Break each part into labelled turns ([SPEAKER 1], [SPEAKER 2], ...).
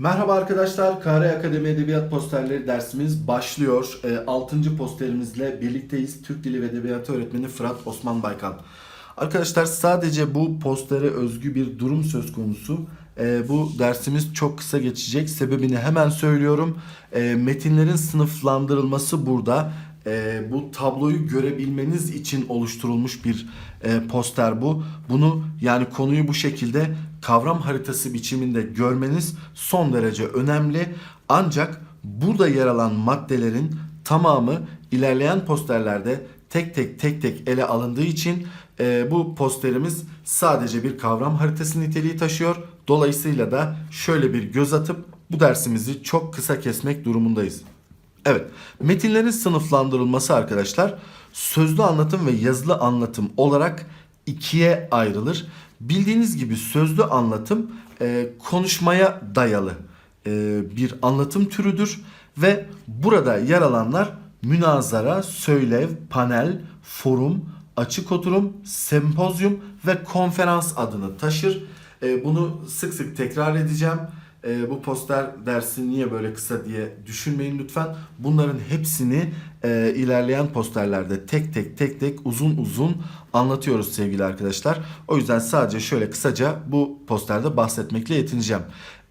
[SPEAKER 1] Merhaba arkadaşlar, KR Akademi Edebiyat Posterleri dersimiz başlıyor. 6. posterimizle birlikteyiz. Türk Dili ve Edebiyatı öğretmeni Fırat Osman Baykan. Arkadaşlar sadece bu postere özgü bir durum söz konusu. E, bu dersimiz çok kısa geçecek. Sebebini hemen söylüyorum. E, metinlerin sınıflandırılması burada. E, bu tabloyu görebilmeniz için oluşturulmuş bir e, poster bu. Bunu yani konuyu bu şekilde kavram haritası biçiminde görmeniz son derece önemli. Ancak burada yer alan maddelerin tamamı ilerleyen posterlerde tek tek tek tek ele alındığı için e, bu posterimiz sadece bir kavram haritası niteliği taşıyor. Dolayısıyla da şöyle bir göz atıp bu dersimizi çok kısa kesmek durumundayız. Evet, metinlerin sınıflandırılması arkadaşlar sözlü anlatım ve yazılı anlatım olarak ikiye ayrılır. Bildiğiniz gibi sözlü anlatım e, konuşmaya dayalı e, bir anlatım türüdür ve burada yer alanlar münazara, söylev, panel, forum, açık oturum, sempozyum ve konferans adını taşır. E, bunu sık sık tekrar edeceğim. E, bu poster dersi niye böyle kısa diye düşünmeyin lütfen. Bunların hepsini e, ilerleyen posterlerde tek tek tek tek uzun uzun anlatıyoruz sevgili arkadaşlar. O yüzden sadece şöyle kısaca bu posterde bahsetmekle yetineceğim.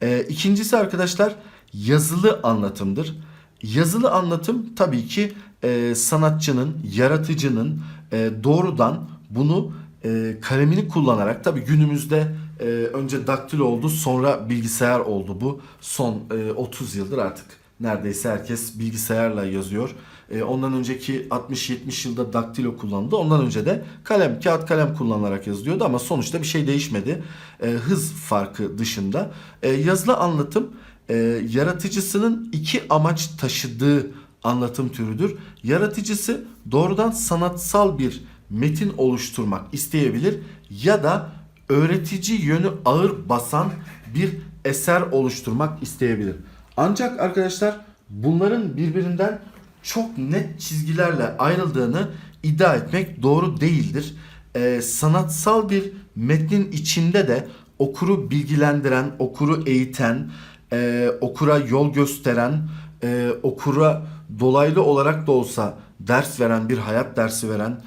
[SPEAKER 1] E, ikincisi arkadaşlar yazılı anlatımdır. Yazılı anlatım tabii ki e, sanatçının, yaratıcının e, doğrudan bunu e, kalemini kullanarak tabii günümüzde e, önce daktil oldu sonra bilgisayar oldu bu son e, 30 yıldır artık neredeyse herkes bilgisayarla yazıyor. E, ondan önceki 60-70 yılda daktilo kullanıldı. Ondan önce de kalem, kağıt kalem kullanılarak yazılıyordu ama sonuçta bir şey değişmedi. E, hız farkı dışında. E, yazılı anlatım e, yaratıcısının iki amaç taşıdığı anlatım türüdür. Yaratıcısı doğrudan sanatsal bir metin oluşturmak isteyebilir ya da öğretici yönü ağır basan bir eser oluşturmak isteyebilir. Ancak arkadaşlar bunların birbirinden çok net çizgilerle ayrıldığını iddia etmek doğru değildir. Ee, sanatsal bir metnin içinde de okuru bilgilendiren, okuru eğiten, e, okura yol gösteren, e, okura dolaylı olarak da olsa ders veren, bir hayat dersi veren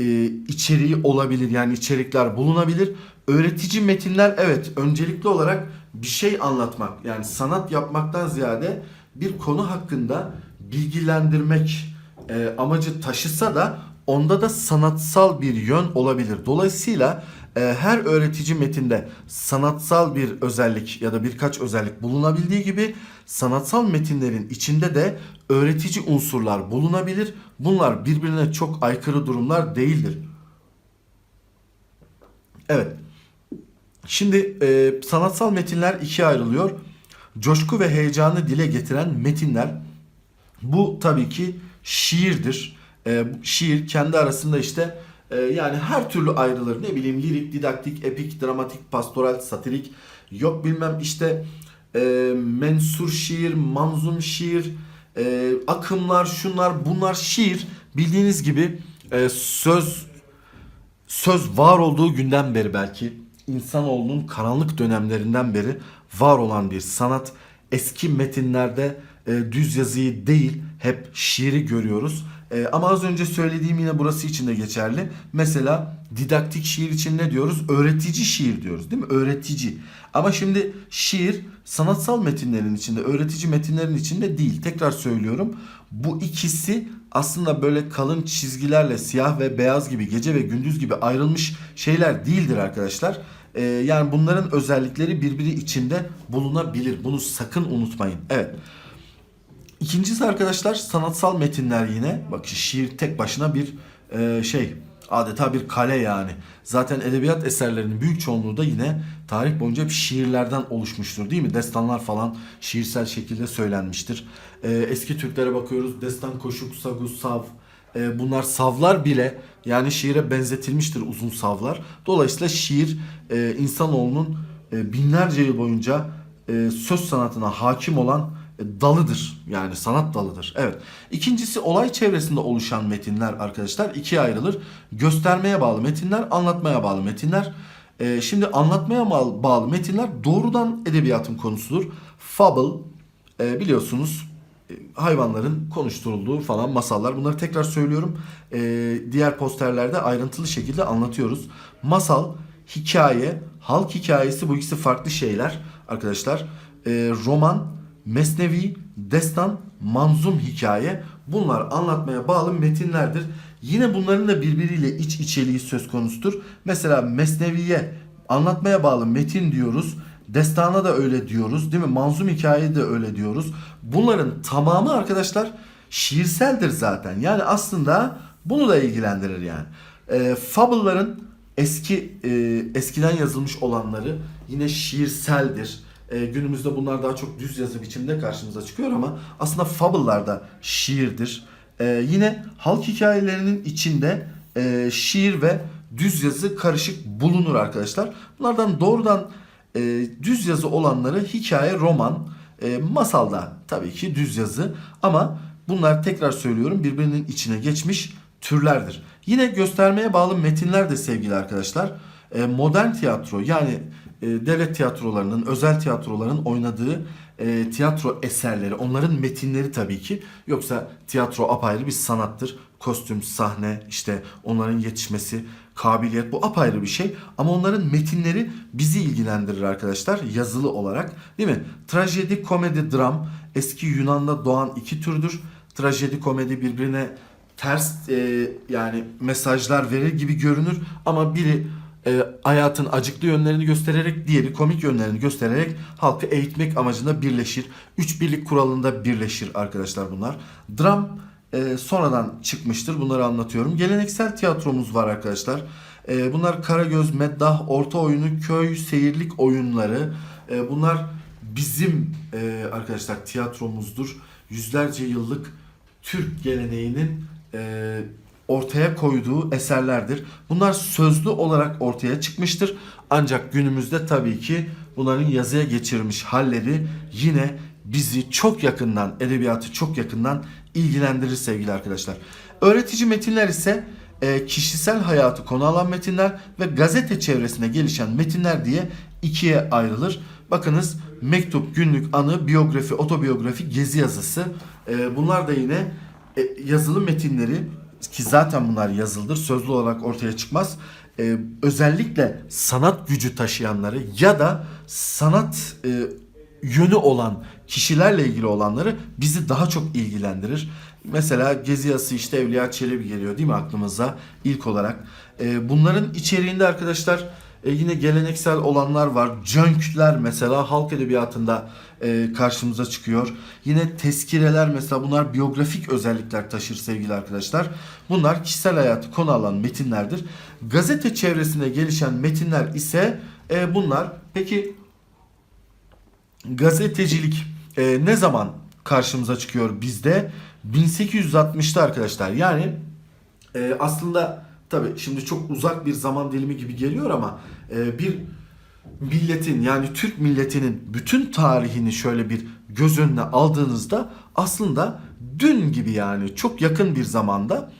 [SPEAKER 1] e, içeriği olabilir. Yani içerikler bulunabilir. Öğretici metinler evet öncelikli olarak bir şey anlatmak yani sanat yapmaktan ziyade bir konu hakkında bilgilendirmek e, amacı taşısa da onda da sanatsal bir yön olabilir. Dolayısıyla e, her öğretici metinde sanatsal bir özellik ya da birkaç özellik bulunabildiği gibi sanatsal metinlerin içinde de öğretici unsurlar bulunabilir. Bunlar birbirine çok aykırı durumlar değildir. Evet. Şimdi e, sanatsal metinler ikiye ayrılıyor. Coşku ve heyecanı dile getiren metinler. Bu tabii ki şiirdir. E, şiir kendi arasında işte e, yani her türlü ayrılır. Ne bileyim lirik, didaktik, epik, dramatik, pastoral, satirik. Yok bilmem işte e, mensur şiir, manzum şiir, e, akımlar, şunlar, bunlar şiir. Bildiğiniz gibi e, söz söz var olduğu günden beri belki insanoğlunun karanlık dönemlerinden beri var olan bir sanat. Eski metinlerde e, düz yazıyı değil hep şiiri görüyoruz. E, ama az önce söylediğim yine burası için de geçerli. Mesela didaktik şiir için ne diyoruz? Öğretici şiir diyoruz değil mi? Öğretici. Ama şimdi şiir sanatsal metinlerin içinde, öğretici metinlerin içinde değil. Tekrar söylüyorum. Bu ikisi aslında böyle kalın çizgilerle siyah ve beyaz gibi, gece ve gündüz gibi ayrılmış şeyler değildir arkadaşlar. Ee, yani bunların özellikleri birbiri içinde bulunabilir. Bunu sakın unutmayın. Evet. İkincisi arkadaşlar sanatsal metinler yine. Bak şiir tek başına bir e, şey adeta bir kale yani. Zaten edebiyat eserlerinin büyük çoğunluğu da yine tarih boyunca hep şiirlerden oluşmuştur değil mi? Destanlar falan şiirsel şekilde söylenmiştir. E, eski Türklere bakıyoruz. Destan, koşuk, sagu, sav. E, bunlar savlar bile yani şiire benzetilmiştir uzun savlar. Dolayısıyla şiir e, insanoğlunun e, binlerce yıl boyunca e, söz sanatına hakim olan dalıdır. Yani sanat dalıdır. Evet. İkincisi olay çevresinde oluşan metinler arkadaşlar ikiye ayrılır. Göstermeye bağlı metinler, anlatmaya bağlı metinler. E, şimdi anlatmaya bağlı metinler doğrudan edebiyatın konusudur. Fable e, biliyorsunuz e, hayvanların konuşturulduğu falan masallar. Bunları tekrar söylüyorum. E, diğer posterlerde ayrıntılı şekilde anlatıyoruz. Masal, hikaye, halk hikayesi bu ikisi farklı şeyler arkadaşlar. E, roman, mesnevi, destan, manzum hikaye bunlar anlatmaya bağlı metinlerdir. Yine bunların da birbiriyle iç içeliği söz konusudur. Mesela mesneviye anlatmaya bağlı metin diyoruz. Destana da öyle diyoruz değil mi? Manzum hikaye de öyle diyoruz. Bunların tamamı arkadaşlar şiirseldir zaten. Yani aslında bunu da ilgilendirir yani. E, fable'ların eski e, eskiden yazılmış olanları yine şiirseldir. E, günümüzde bunlar daha çok düz yazı biçimde karşımıza çıkıyor ama aslında fable'lar da şiirdir. E, yine halk hikayelerinin içinde e, şiir ve düz yazı karışık bulunur arkadaşlar. Bunlardan doğrudan e, düz yazı olanları hikaye, roman, e, masalda tabii ki düz yazı ama bunlar tekrar söylüyorum birbirinin içine geçmiş türlerdir. Yine göstermeye bağlı metinler de sevgili arkadaşlar. E, modern tiyatro yani e, devlet tiyatrolarının, özel tiyatroların oynadığı e, tiyatro eserleri, onların metinleri tabii ki. Yoksa tiyatro apayrı bir sanattır. Kostüm, sahne, işte onların yetişmesi, kabiliyet bu apayrı bir şey. Ama onların metinleri bizi ilgilendirir arkadaşlar yazılı olarak. Değil mi? Trajedi, komedi, dram eski Yunan'da doğan iki türdür. Trajedi, komedi birbirine ters e, yani mesajlar verir gibi görünür ama biri e, hayatın acıklı yönlerini göstererek diğeri komik yönlerini göstererek halkı eğitmek amacında birleşir. Üç birlik kuralında birleşir arkadaşlar bunlar. Dram e, sonradan çıkmıştır. Bunları anlatıyorum. Geleneksel tiyatromuz var arkadaşlar. E, bunlar Karagöz, Meddah, Orta Oyunu, Köy, Seyirlik oyunları. E, bunlar bizim e, arkadaşlar tiyatromuzdur. Yüzlerce yıllık Türk geleneğinin e, ortaya koyduğu eserlerdir. Bunlar sözlü olarak ortaya çıkmıştır. Ancak günümüzde tabii ki bunların yazıya geçirmiş halleri yine bizi çok yakından, edebiyatı çok yakından ilgilendirir sevgili arkadaşlar. Öğretici metinler ise e, kişisel hayatı konu alan metinler ve gazete çevresine gelişen metinler diye ikiye ayrılır. Bakınız mektup, günlük, anı, biyografi, otobiyografi, gezi yazısı. E, bunlar da yine e, yazılı metinleri ki zaten bunlar yazılıdır. Sözlü olarak ortaya çıkmaz. E, özellikle sanat gücü taşıyanları ya da sanat e, yönü olan kişilerle ilgili olanları bizi daha çok ilgilendirir. Mesela Gezi Yazısı işte Evliya Çelebi geliyor değil mi aklımıza ilk olarak. E, bunların içeriğinde arkadaşlar e, yine geleneksel olanlar var. Cönkler mesela halk edebiyatında e, karşımıza çıkıyor. Yine tezkireler mesela bunlar biyografik özellikler taşır sevgili arkadaşlar. Bunlar kişisel hayatı konu alan metinlerdir. Gazete çevresinde gelişen metinler ise e, bunlar. Peki gazetecilik e, ne zaman karşımıza çıkıyor bizde? 1860'ta arkadaşlar. Yani e, aslında tabii şimdi çok uzak bir zaman dilimi gibi geliyor ama e, bir milletin yani Türk milletinin bütün tarihini şöyle bir göz önüne aldığınızda aslında dün gibi yani çok yakın bir zamanda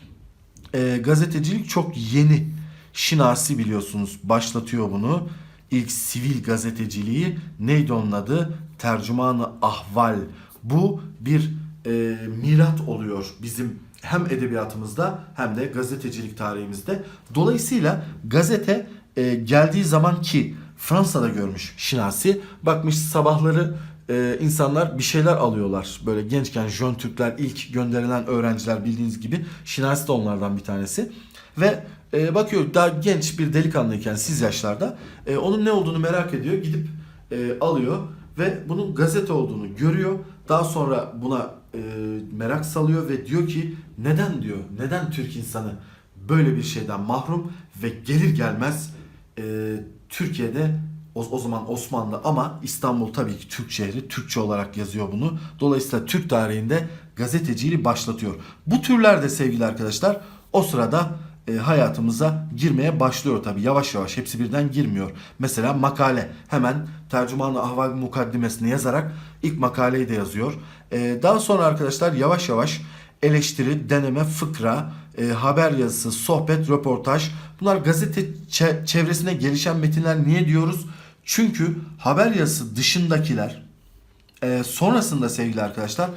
[SPEAKER 1] e, gazetecilik çok yeni. Şinasi biliyorsunuz başlatıyor bunu. İlk sivil gazeteciliği neydi onun adı? Tercümanı Ahval. Bu bir e, mirat oluyor bizim hem edebiyatımızda hem de gazetecilik tarihimizde. Dolayısıyla gazete e, geldiği zaman ki Fransa'da görmüş Şinasi. Bakmış sabahları e, insanlar bir şeyler alıyorlar. Böyle gençken Jön Türkler ilk gönderilen öğrenciler bildiğiniz gibi. Şinasi de onlardan bir tanesi. Ve e, bakıyor daha genç bir delikanlıyken siz yaşlarda e, onun ne olduğunu merak ediyor. Gidip e, alıyor ve bunun gazete olduğunu görüyor. Daha sonra buna e, merak salıyor ve diyor ki neden diyor neden Türk insanı böyle bir şeyden mahrum ve gelir gelmez e, Türkiye'de o, o zaman Osmanlı ama İstanbul tabii ki Türk şehri Türkçe olarak yazıyor bunu. Dolayısıyla Türk tarihinde gazeteciliği başlatıyor. Bu türler de sevgili arkadaşlar o sırada e, hayatımıza girmeye başlıyor tabii yavaş yavaş hepsi birden girmiyor. Mesela makale hemen tercümanı ahval mukaddimesini yazarak ilk makaleyi de yazıyor. E, daha sonra arkadaşlar yavaş yavaş eleştiri, deneme, fıkra, e, haber yazısı, sohbet, röportaj. Bunlar gazete çe- çevresine gelişen metinler niye diyoruz? Çünkü haber yazısı dışındakiler e, sonrasında sevgili arkadaşlar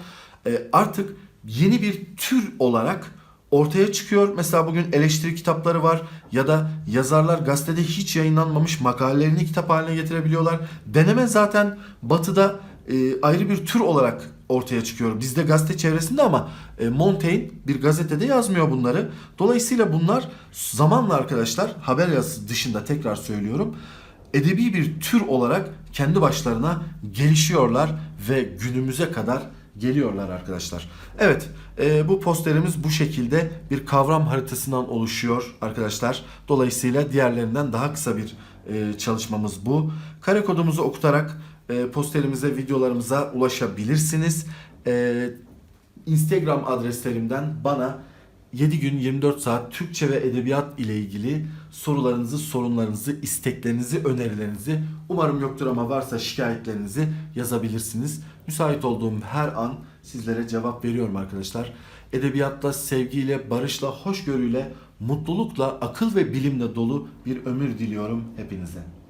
[SPEAKER 1] e, artık yeni bir tür olarak ortaya çıkıyor. Mesela bugün eleştiri kitapları var ya da yazarlar gazetede hiç yayınlanmamış makalelerini kitap haline getirebiliyorlar. Deneme zaten batıda e, ayrı bir tür olarak ortaya çıkıyor. Bizde gazete çevresinde ama e, Montaigne bir gazetede yazmıyor bunları. Dolayısıyla bunlar zamanla arkadaşlar haber yazısı dışında tekrar söylüyorum edebi bir tür olarak kendi başlarına gelişiyorlar ve günümüze kadar geliyorlar arkadaşlar. Evet e, bu posterimiz bu şekilde bir kavram haritasından oluşuyor arkadaşlar. Dolayısıyla diğerlerinden daha kısa bir e, çalışmamız bu. Kare kodumuzu okutarak e, posterimize videolarımıza ulaşabilirsiniz. E, Instagram adreslerimden bana 7 gün 24 saat Türkçe ve edebiyat ile ilgili sorularınızı, sorunlarınızı, isteklerinizi, önerilerinizi umarım yoktur ama varsa şikayetlerinizi yazabilirsiniz. Müsait olduğum her an sizlere cevap veriyorum arkadaşlar. Edebiyatta sevgiyle, barışla, hoşgörüyle, mutlulukla, akıl ve bilimle dolu bir ömür diliyorum hepinize.